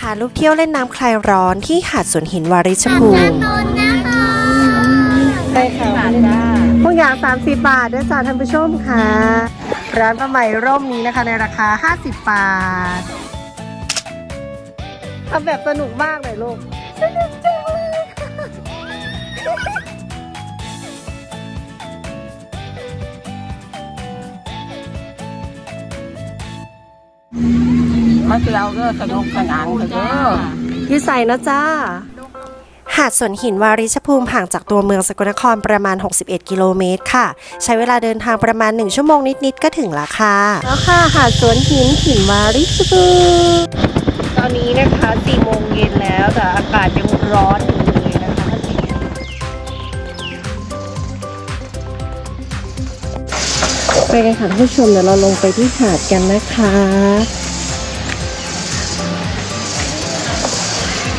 พาลูกเที่ยวเล่นน้ำคลายร้อนที่หาดสวนหินวาริชภูมิใช่ค่ะพวกอย่าง 30 บาทด้วยจ้าท่านผู้ชมค่ะ ร้านป้าใหม่ร่มนี้นะคะในราคา 50 บาททำแบบสนุกมากเลยลูก สนุกจัง มาเที่ยวเด้อสนุกสนานเด้อยี่ใส่นะจ้า หาดสวนหินวาริชภูมิห่างจากตัวเมืองสกลนครประมาณ 61 กิโลเมตรค่ะ ใช้เวลาเดินทางประมาณ 1 ชั่วโมงนิด ๆ ก็ถึงและค่ะ แล้วค่ะ หาดสวนหินหินมาริชบูรณ์ตอนนี้นะคะ4โมงเย็นแล้วแต่อากาศยังร้อนอยู่เลยนะคะไปกันค่ะท่านผู้ชมเดี๋ยวเราลงไปที่หาดกันนะคะ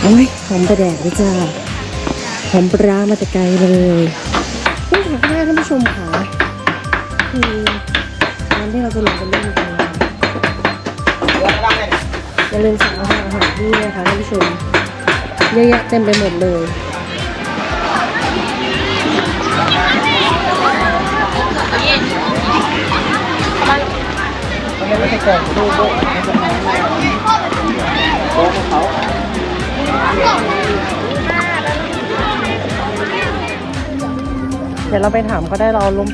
โอ้ยหอมประแดกด้วยจ้าหอมปลามาแต่ไกลเลยนี่ค่ะข้างหน้าท่านผู้ชมค่ะคือร้านที่เราจะลงไปเล่นกันนะอย่าลืมสั่งอาหารอาหารที่นี่นะคะท่านผู้ชมเยอะแยะเต็มไปหมดเลย เดี๋ยวเราไปถามก็ได้เราล่ม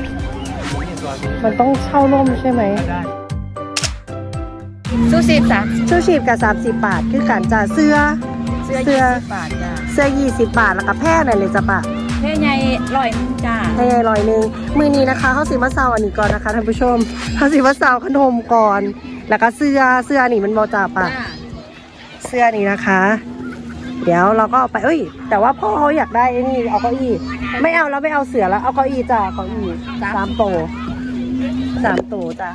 มันต้องเช่าร่มใช่ไหมสู้สิบจ้ะชูชีพกับ30 บาท คือการจ่าเสื้อ เสื้อเสื้ยี่อ สิบบาทจ้ะเสื้อ 20 บาท แล้วก็แพร่ไหนเลยจ้ะปะแค่ใหญ่ร้อยหนึงจ้าให้ยายลอยหนึงมือนี้นะคะเขาสิมาซาวอันนี้ก่อนนะคะท่านผู้ชมเขาสิมาซาวขนมก่อน แล้วก็เสื้อเสื้อนี่มันบอจ่าปะเสื้อนี้นะคะ เดี๋ยวเราก็เอาไปเอ้ย แต่ว่าพ่อเขาอยากได้ไอ้นี่เอาเก้าอี้ ไม่เอาแล้วไม่เอาเสือแล้วเอาเก้าอี้จ้ะเก้าอี้สามโตวสามโตวจ้ะ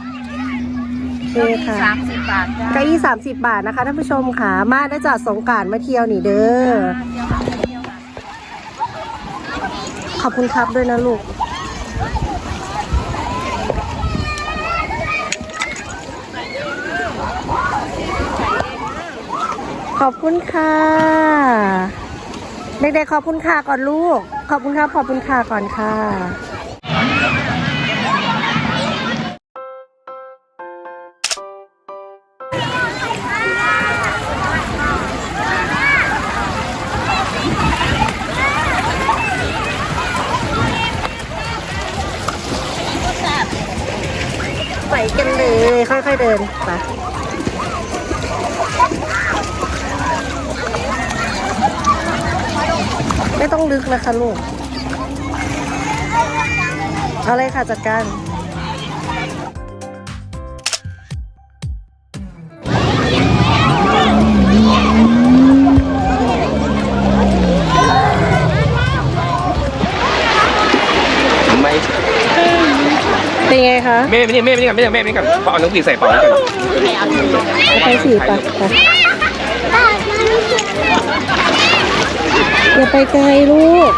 โอเคค่ะสามสิบบาทจ้าเก้าอี้สามสิบบาทนะคะท่านผู้ชมค่ะ มาได้จากสงกรารมาเที่ยวนี่เด้อขอบคุณครับด้วยนะลูก ขอบคุณค่ะ เด็กๆขอบคุณค่ะก่อนลูก ขอบคุณครับขอบคุณค่ะก่อนค่ะไปกันเลยค่อยๆเดินไป ไม่ต้องลึกนะคะลูกเอาเลยค่ะจัดการไม่เป็นไงคะแม่ไม่นี่แม่ไม่นี่กันแม่แม่ไม่นี่กันเอาน้องผีใส่เป๋าไว้ก่อนไปสิไปไป อย่าไปไกลลูก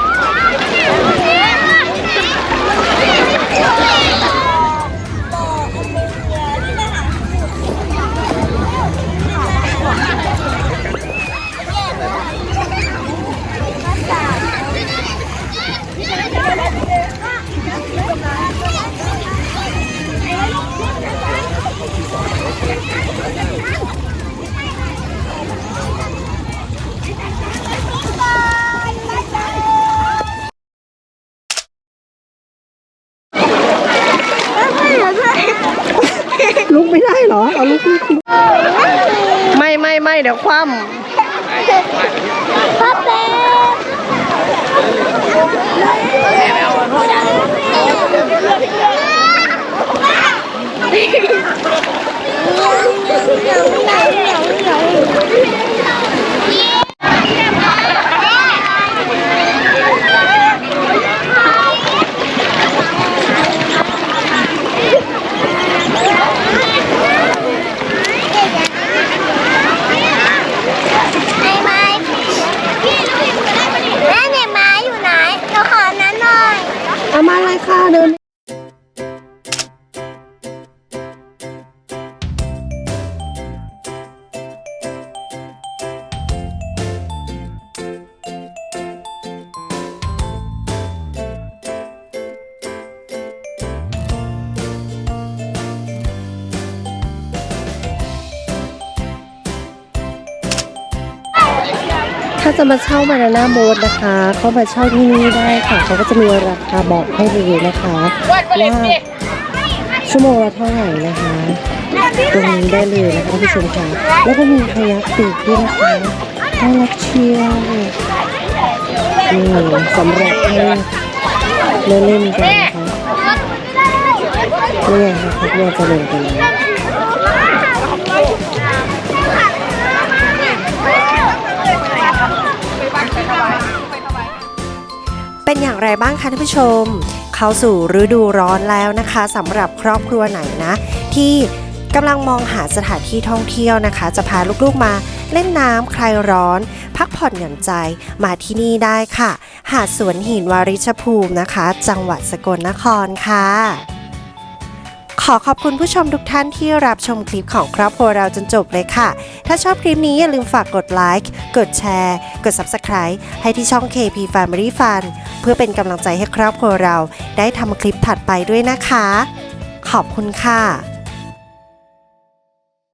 ลุ ไม่ได้เหรอเอาลูกไม่ไม่ไม่เดี๋ยวคว่ไอ้ไม้พี่ลูกแม่เนี่ยไม้อยู่ไหนเราขอนั้นหน่อยำเอา มาเลยค่ะเดิน ถ้าจะมาเช่าบานาน่าโบ๊ทนะคะก็มาเช่าที่นี่ได้ค่ะเขาก็จะมีราคาบอกให้เลยนะคะว่าชั่วโมงละเท่าไหร่นะคะตรงนี้ได้เลยนะคะท่านผู้ชมค่ะแล้วก็มีคายักปีกด้วยนะคะน่ารักเชียวนี่สำหรับให้เล่นเล่นๆกันนะคะนี่ไงคะเขาเนี่ยจะลงกัน เป็นอย่างไรบ้างคะท่านผู้ชม เข้าสู่ฤดูร้อนแล้วนะคะสำหรับครอบครัวไหนนะ ที่กำลังมองหาสถานที่ท่องเที่ยวนะคะ จะพาลูกๆมาเล่นน้ำคลายร้อน พักผ่อนหย่อนใจมาที่นี่ได้ค่ะ หาดสวนหินวาริชภูมินะคะ จังหวัดสกลนครค่ะ ขอขอบคุณผู้ชมทุกท่านที่รับชมคลิปของครอบครัวเราจนจบเลยค่ะ ถ้าชอบคลิปนี้อย่าลืมฝากกดไลค์ กดแชร์ กด Subscribe ให้ที่ช่อง KP Family Fun เพื่อเป็นกำลังใจให้ครอบครัวเราได้ทำคลิปถัดไปด้วยนะคะ ขอบคุณค่ะ